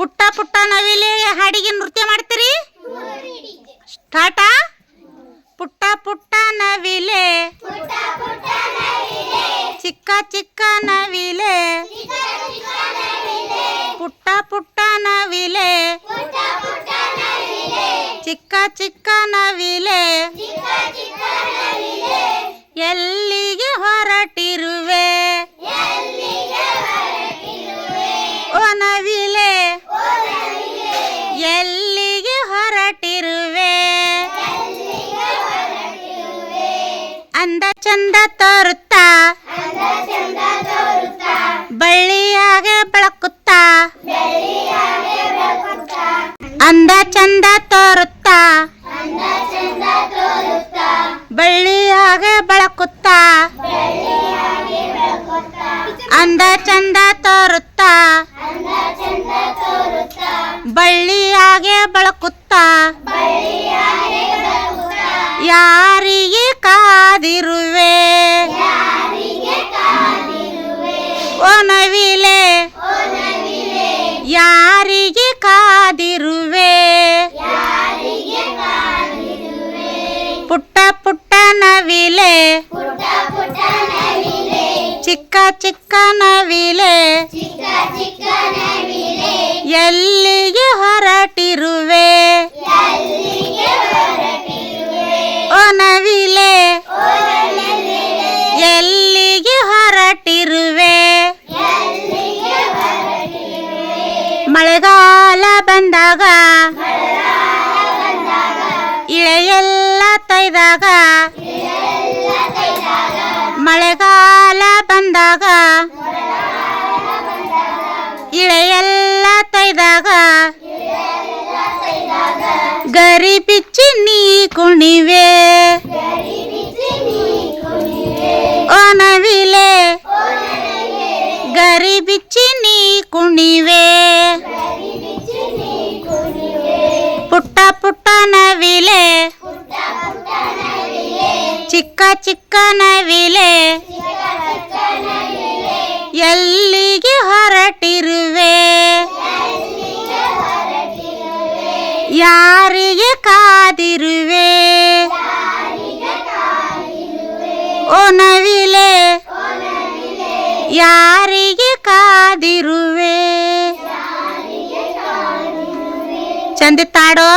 ಪುಟ್ಟ ಪುಟ್ಟ ನವಿಲೆ ಹಾಡಿಗೆ ನೃತ್ಯ ಮಾಡ್ತೀರಿ? ಸ್ಟಾರ್ಟ? ಪುಟ್ಟ ಪುಟ್ಟ ನವಿಲೆ ಚಿಕ್ಕ ಚಿಕ್ಕ ನವಿಲೆ ಪುಟ್ಟ ಪುಟ್ಟ ನವಿಲೆ ಚಿಕ್ಕ ಚಿಕ್ಕ ನವಿಲೆ ಎಲ್ಲಿಗೆ ಹೊರಟಿರುವೆ ಅಂದ ಚಂದ ತೋರುತ್ತಾ. ಬಳ್ಳಿಯಾಗೆ ಬೆಳಕುತ್ತಾ. ಅಂದ ಚಂದ ತೋರುತ್ತಾ. ಬಳ್ಳಿಯಾಗೆ ಬೆಳಕುತ್ತಾ. ಅಂದ ಚಂದ ತೋರುತ್ತಾ. ಬಳ್ಳಿಯಾಗೆ ಬೆಳಕುತ್ತಾ. ನವಿಲೆ. ಚಿಕ್ಕ ಚಿಕ್ಕ ನವಿಲೆ. ಎಲ್ಲಿಗೆ ಹೊರಟಿರುವೆ? ಓ ನವಿಲೆ. ಎಲ್ಲಿಗೆ ಹೊರಟಿರುವೆ? ಮಳೆಗಾಲ ಬಂದಾಗ ಇಳೆಯೆಲ್ಲ ತೊಯ್ದಾಗ ಬಂದಾಗ ಇಳೆಯೆಲ್ಲ ತೊಯ್ದಾಗ ಗರಿ ಬಿಚ್ಚಿ ನೀ ಕುಣಿವೆ ಓ ನವಿಲೆ ಗರಿ ಬಿಚ್ಚಿ ನೀ ಕುಣಿವೆ ಪುಟ್ಟ ಪುಟ್ಟ ನವಿಲೆ ಚಿಕ್ಕ ಚಿಕ್ಕ ನವಿಲೆ ಯಾರಿಗೆ ಕಾದಿರುವೆ ಓ ನವಿಲೆ ಯಾರಿಗೆ ಕಾದಿರುವೆ ಚಂದಿತ್ತಾಡೋ